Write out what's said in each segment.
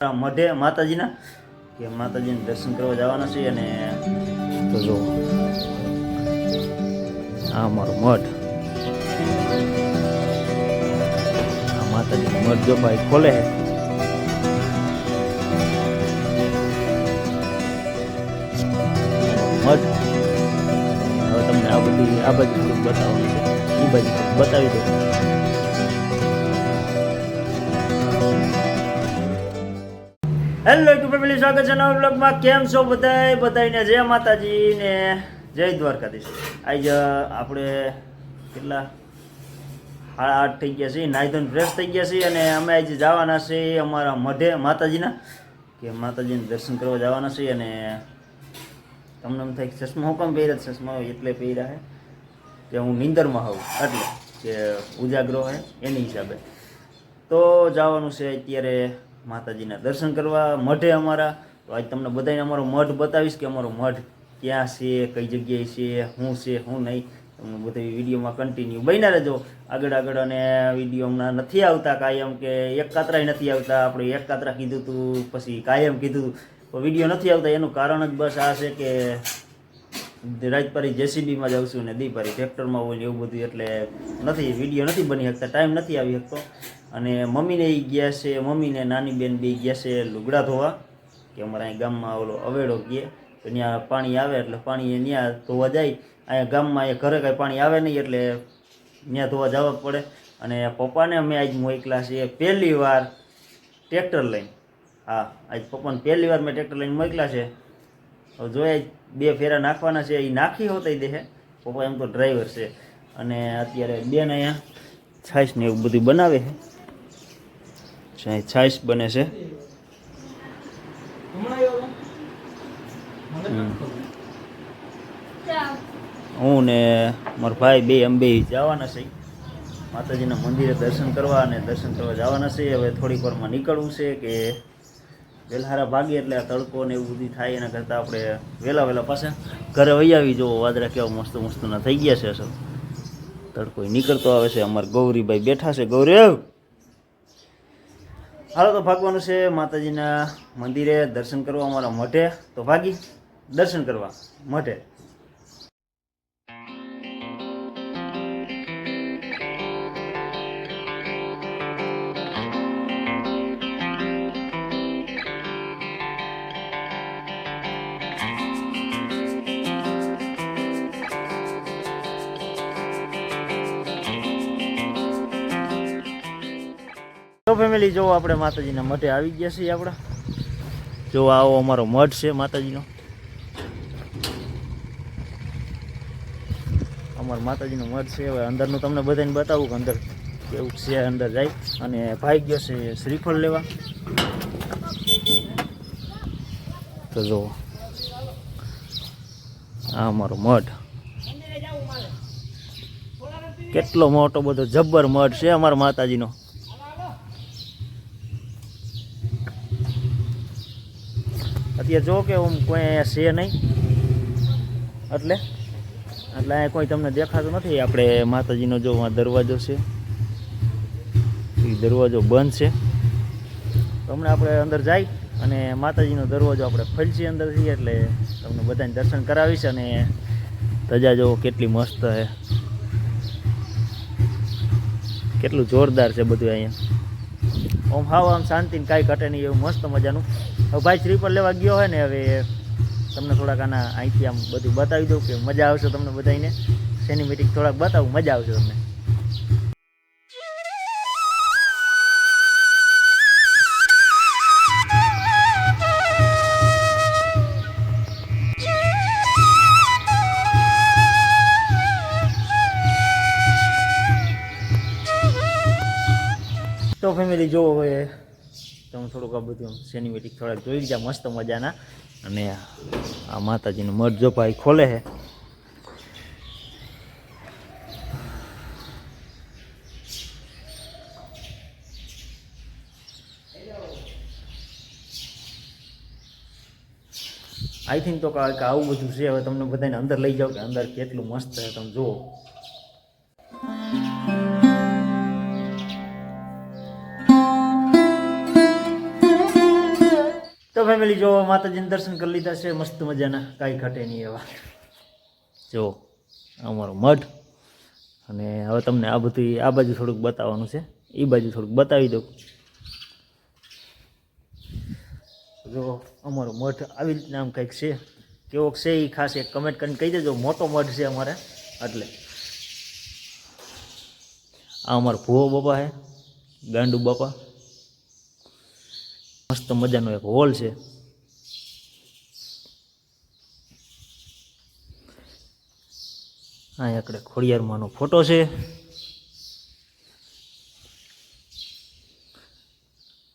મઢે માતાજીના, કે માતાજીના દર્શન કરવા જવાના છે અને તો જો, આ અમારો મઠ આ માતાજીનો મઠ જો ભાઈ ખોલે. હે મઠ હવે તમને આ બધી, આ બાજુ બતાવવાનું છે. એ બાજુ બતાવી દો હેલો યુટ્યુબ ફેમિલી સ્વાગત છે નવા બ્લોગમાં કેમ છો બધાય? બધાયને જય માતાજી ને જય દ્વારકાધીશ. આજ આપણે કેટલા? સાડા આઠ થઈ ગયા છે નાહી ધોઈને ફ્રેશ થઈ ગયા છીએ અને અમે આજે જવાના છીએ અમારા મઢે માતાજીના, કે માતાજીને દર્શન કરવા જવાના છીએ અને તમને એમ થાય ચશ્મા હું કામ પહેર્યા? ચશ્મા એટલે પહેર્યા છે કે હું નિંદરમાં હોઉં. એટલે કે ઉજાગરો હોય એની હિસાબે. તો જવાનું છે અત્યારે માતાજીના દર્શન કરવા મઢે અમારા. તો આજ તમને બધાને અમારો મઢ બતાવીશ કે અમારો મઢ ક્યાં છે, કઈ જગ્યાએ છે શું છે શું નહીં. તમને બધી વિડીયોમાં કન્ટિન્યુ બન્યા રહેજો. આગળ આગળ અને વીડિયો હમણાં નથી આવતા કાયમ કે એક કાતરાય નથી આવતા. આપણે એક કાતરા કીધું હતું પછી કાયમ કીધું પણ વીડિયો નથી આવતા. એનું કારણ જ બસ આ છે કે રાજપારી જેસીબીમાં જાઉં છું ને દીપારી ટ્રેક્ટરમાં હોય એવું બધું. એટલે નથી, વીડિયો નથી બની શકતા. ટાઈમ નથી આવી શકતો. અને મમ્મીને એ ગયા છે મમ્મીને નાની બેન બે ગયા છે લુગડા ધોવા, કે અમારા અહીં ગામમાં ઓલો અવેડો ગયે, તો ત્યાં પાણી આવે એટલે પાણી ત્યાં ધોવા જાય, અહીંયા ગામમાં અહીંયા ઘરે કાંઈ પાણી આવે નહીં એટલે ત્યાં ધોવા જવા પડે. અને પપ્પાને અમે આજ મોકલા છે પહેલી વાર ટ્રેક્ટર લઈને. હા, આજ પપ્પાને પહેલી વાર મેં ટ્રેક્ટર લઈને મોકલા છે. હવે જોઈએ બે ફેરા નાખવાના છે એ નાખી હોતા દેહે. પપ્પા એમ તો ડ્રાઈવર છે. અને અત્યારે બેન અહીંયા છાશ ને એવું બધું બનાવે છા- છાશ બને છે. હમ. હું ને મારો ભાઈ બે અંબે જવાના છે. માતાજીના મંદિરે દર્શન કરવા અને દર્શન કરવા જવાના છે. હવે થોડીક વારમાં નીકળવું છે કે વેલહારા ભાગીએ એટલે આ તડકો ને એવું બધું થાય એના કરતાં આપણે વહેલા વહેલા પાછા ઘરે વહી આવી. જુઓ વાદળા કેવા મસ્ત મસ્તના થઈ ગયા છે અસર તડકો નીકળતો આવે છે. અમારા ગૌરીભાઈ બેઠા છે. ગૌરી હાલો તો ભાગવાનું છે માતાજીના મંદિરે દર્શન કરવા અમારા મઠે તો ભાગી, દર્શન કરવા મઠે ફેમિલી જોવો આપણે માતાજીના મઠે આવી ગયા છીએ આપણે. જો આવો અમારો મઠ છે માતાજીનો. અમારો માતાજીનો મઠ છે. હવે અંદરનું તમને બધાને બતાવું કે અંદર કેવું છે, અંદર જાય. અને ભાઈ ગયો છે શ્રીફળ લેવા. તો જો આ અમારો મઠ કેટલો મોટો બધો જબ્બર મઠ છે અમારા માતાજીનો. અત્યારે જો કે આમ કોઈ અહીંયા છે નહીં. એટલે એટલે અહીંયા કોઈ તમને દેખાતું નથી. આપણે માતાજીનો જો દરવાજો છે, એ દરવાજો બંધ છે. હમણાં આપણે અંદર જાય અને માતાજીનો દરવાજો આપણે ફલસી અંદર જઈએ એટલે તમને બધાને દર્શન કરાવીશ અને ધજા જો કેટલી મસ્ત છે. કેટલું જોરદાર છે બધું અહીંયા. ઓમ હાવ આમ શાંતિને કાંઈ ઘટે નહીં, એવું મસ્ત મજાનું. ભાઈ પર લેવા ગયો હોય ને, હવે તમને થોડાક આના અહીંથી આમ બધું બતાવી દઉં કે મજા આવશે તમને બધાને સિનેમેટિક થોડાક બતાવું, મજા આવશે તમને. તો ફેમિલી જો હવે હું થોડુંક આ બધું સિનેમેટિક થોડાક જોઈ લીધા, મસ્ત મજાના. અને આ માતાજીનું મઠ જો ભાઈ ખોલે છે. આઈ થિંક તો કાંઈક આવું બધું છે. હવે તમને બધાને અંદર લઈ જાઓ કે અંદર કેટલું મસ્ત છે. તમે જુઓ. તો ફેમિલી જો માતાજીને દર્શન કરી લીધા છે, મસ્ત મજાના, કાંઈ ઘટે નહીં એવા. જો, અમારો મઠ અને હવે તમને આ બધું, આ બાજુ થોડુંક બતાવવાનું છે. એ બાજુ થોડુંક બતાવી દઉં. જો, અમારો મઠ આવી રીતના આમ કંઈક છે. કેવોક છે એ ખાસ એક કમેન્ટ કરીને કહી દેજો. મોટો મઠ છે અમારે, એટલે. આ અમારો ભુવો બાપા છે, ગાંડુ બાપા. મસ્ત મજાનો એક હોલ છે. અહીં આપણે ખોડિયારમાંનો ફોટો છે.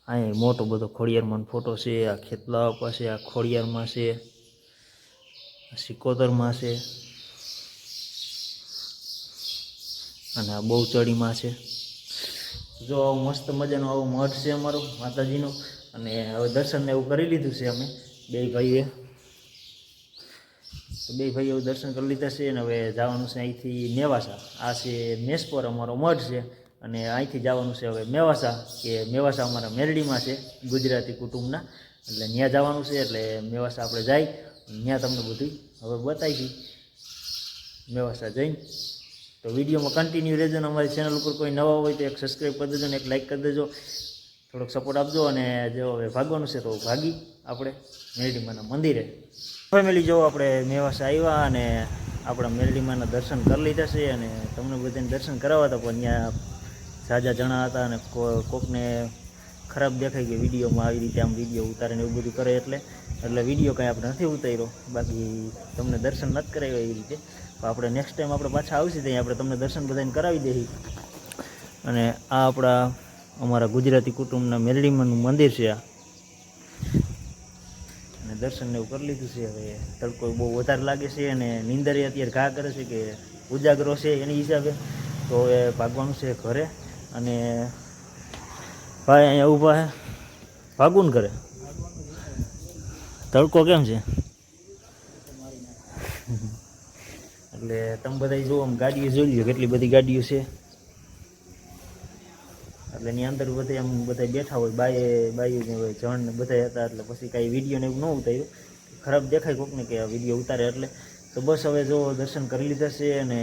અહીંયા મોટો બધો ખોડિયારમાંનો ફોટો છે, આ ખેતલા પાસે, આ ખોડિયારમાં છે સિકોતરમાં છે, અને આ બહુચડીમાં છે. જો આવું મસ્ત મજાનો આવો મઠ છે અમારો માતાજીનો. અને હવે દર્શનને એવું કરી લીધું છે અમે, બે ભાઈએ. તો બે ભાઈઓ દર્શન કરી લીધા છે અને હવે જવાનું છે અહીંથી મેવાસા. આ છે મેસપોર, અમારો મઠ છે. અને અહીંથી જવાનું છે હવે મેવાસા, કે મેવાસા અમારા મેરડીમાં છે, ગુજરાતી કુટુંબના. એટલે ત્યાં જવાનું છે, એટલે મેવાસા આપણે જાય. ત્યાં તમને બધું હવે બતાવી. મેવાસા જઈને. તો વિડીયોમાં કન્ટિન્યુ રહેજો અમારી ચેનલ ઉપર કોઈ નવા હોય તો એક સબસ્ક્રાઈબ કરી દેજો ને એક લાઇક કરી દેજો. થોડોક સપોર્ટ આપજો અને જો હવે ભાગવાનું છે તો ભાગી આપણે મેરડીમાના મંદિરે. ફેમિલી જો આપણે મેવાસ આવ્યા અને આપણા મેરડીમાના દર્શન કરી લીધા છે અને તમને બધાને દર્શન કરાવવા હતા, પણ અહીંયા સાજા જણા હતા અને કોકને ખરાબ દેખાય કે વિડીયોમાં આવી રીતે આમ વીડિયો ઉતારીને એવું બધું કરે એટલે એટલે વીડિયો કાંઈ આપણે નથી ઉતાર્યો. બાકી તમને દર્શન નથી કરાવ્યા એવી રીતે. આપણે નેક્સ્ટ ટાઈમ આપણે પાછા આવશે ત્યાં આપણે તમને દર્શન બધાને કરાવી દઈએ અને આ આપણા અમારા ગુજરાતી કુટુંબના મેરડીમાંનું મંદિર છે આ. અને દર્શન એવું કરી લીધું છે. હવે તડકો બહુ વધારે લાગે છે અને નીંદરે અત્યારે ઘા કરે છે કે ઉજાગરો છે એની હિસાબે. તો હવે ભાગવાનું છે ઘરે અને ભાઈ અહીંયા ઊભા ભાગવું ઘરે. તડકો કેમ છે? એટલે તમે બધા જુઓ આમ ગાડીઓ જોઈ લો કેટલી બધી ગાડીઓ છે. એટલે એની અંદર બધા એમ બધા બેઠા હોય બાય બાઈએ ને હોય, જણ ને બધા હતા, એટલે પછી કાંઈ વીડિયો ને એવું ન ઉતાર્યું. ખરાબ દેખાય કોકને કે આ વીડિયો ઉતારે એટલે. તો બસ હવે જો દર્શન કરી લીધા છે અને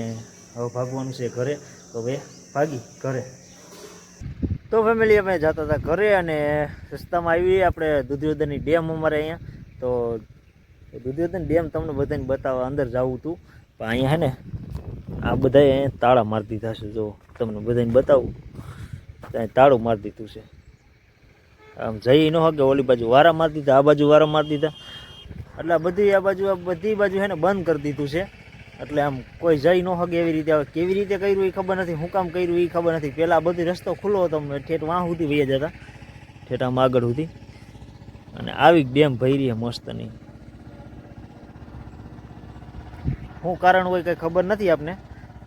હવે ભાગવાનું છે ઘરે. તો હવે ભાગી ઘરે. તો ફેમિલી અમે જતા હતા ઘરે અને રસ્તામાં આવી આપણે દુધ્યોદનની ડેમ અમારે અહીંયા. તો દુધ્યોદન ડેમ તમને બધાને બતાવવા અંદર જવું હતું પણ અહીંયા હે ને, આ બધાએ તાળા મારી દીધા છે, જો તમને બધાને બતાવું. ત્યાં તાળું મારી દીધું છે. આમ જઈ ન હકે ઓલી બાજુ વારા મારી દીધા, આ બાજુ વારા મારી દીધા. એટલે બધી, આ બાજુ, આ બધી બાજુ એને બંધ કરી દીધું છે. એટલે આમ કોઈ જઈ ન હકે એવી રીતે. હવે કેવી રીતે કર્યું એ ખબર નથી, હું કામ કર્યું એ ખબર નથી. પહેલાં બધી રસ્તો ખુલ્લો હતો ઠેઠ વાં સુધી વહી જતા ઠેઠામાં આગળ સુધી. અને આવી ડેમ ભરી મસ્ત મસ્તની. શું કારણ હોય કંઈ ખબર નથી આપને?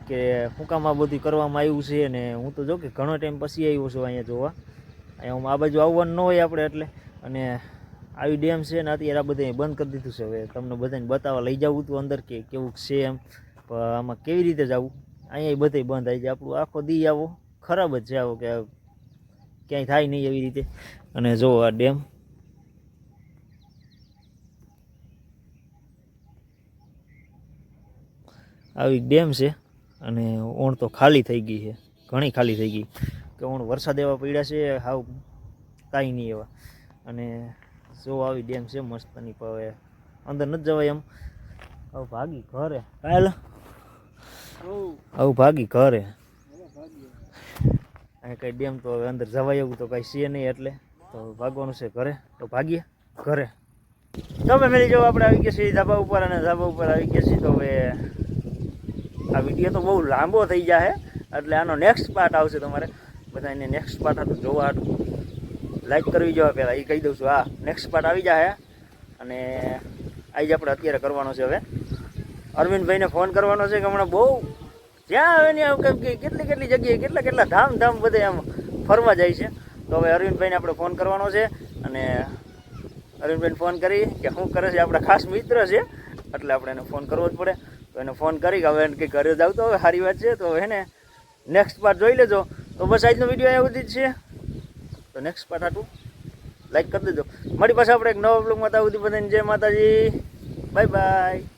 કે શું કામ આ બધું કરવામાં આવ્યું છે અને હું તો જો કે ઘણો ટાઈમ પછી આવ્યો છું અહીંયા જોવા. અહીંયા હું આ બાજુ આવવાનું ન હોય આપણે એટલે. અને આવી ડેમ છે ને અત્યારે આ બધે બંધ કરી દીધું છે. હવે તમને બધાને બતાવવા લઈ જવું હતું અંદર કે કેવું છે એમ. આમાં કેવી રીતે જવું? અહીંયા બધે બંધ આવી જાય. આપણું આખો દી આવો. ખરાબ જ છે આવો કે ક્યાંય થાય નહીં એવી રીતે. અને જો આ ડેમ. આવી ડેમ છે. અને ઓણ તો ખાલી થઈ ગઈ છે, ઘણી ખાલી થઈ ગઈ. કે ઓણ વરસાદ એવા પડ્યા છે, હાવ કાંઈ નહીં એવા. અને જો આવી ડેમ છે, મસ્તની હવે અંદર નથી જવાય એમ. આવું ભાગી ઘરે. કાયલ આવું ભાગી ઘરે. અહીં કઈ ડેમ તો હવે અંદર જવાય એવું તો કાંઈ છે નહીં એટલે તો ભાગવાનું છે ઘરે. તો ભાગીએ ઘરે. તમે ફેમિલી જો આપણે આવી ગયા છીએ ધાબા ઉપર અને ધાબા ઉપર આવી ગયા છીએ તો હવે આ વીડિયો તો બહુ લાંબો થઈ જાય એટલે આનો નેક્સ્ટ પાર્ટ આવશે તમારે. બધા એને નેક્સ્ટ પાર્ટ હતું જોવા લાઈક કરવી જોવા પહેલાં એ કહી દઉં છું. હા નેક્સ્ટ પાર્ટ આવી જાય અને આજે આપણે અત્યારે કરવાનો છે હવે. અરવિંદભાઈને ફોન કરવાનો છે કે હમણાં બહુ? જ્યાં આવે ને આમ કે કેટલી કેટલી જગ્યાએ કેટલા કેટલા ધામ ધામ બધે આમ ફરવા જાય છે. તો હવે અરવિંદભાઈને આપણે ફોન કરવાનો છે, અને અરવિંદભાઈને ફોન કરી કે શું કરે છે, આપણા ખાસ મિત્ર છે, એટલે આપણે એને ફોન કરવો જ પડે. તો એને ફોન કરી કે હવે કંઈ ઘરે જાવ તો હવે સારી વાત છે, તો હવે ને નેક્સ્ટ પાર્ટ જોઈ લેજો. તો બસ આજનો વીડિયો અહીંયા સુધી જ છે. તો નેક્સ્ટ પાર્ટ આટલું. લાઈક કરી દેજો. મારી પાસે આપણે એક નવા બ્લોગમાં ત્યાં સુધી બધાને જય માતાજી. Bye bye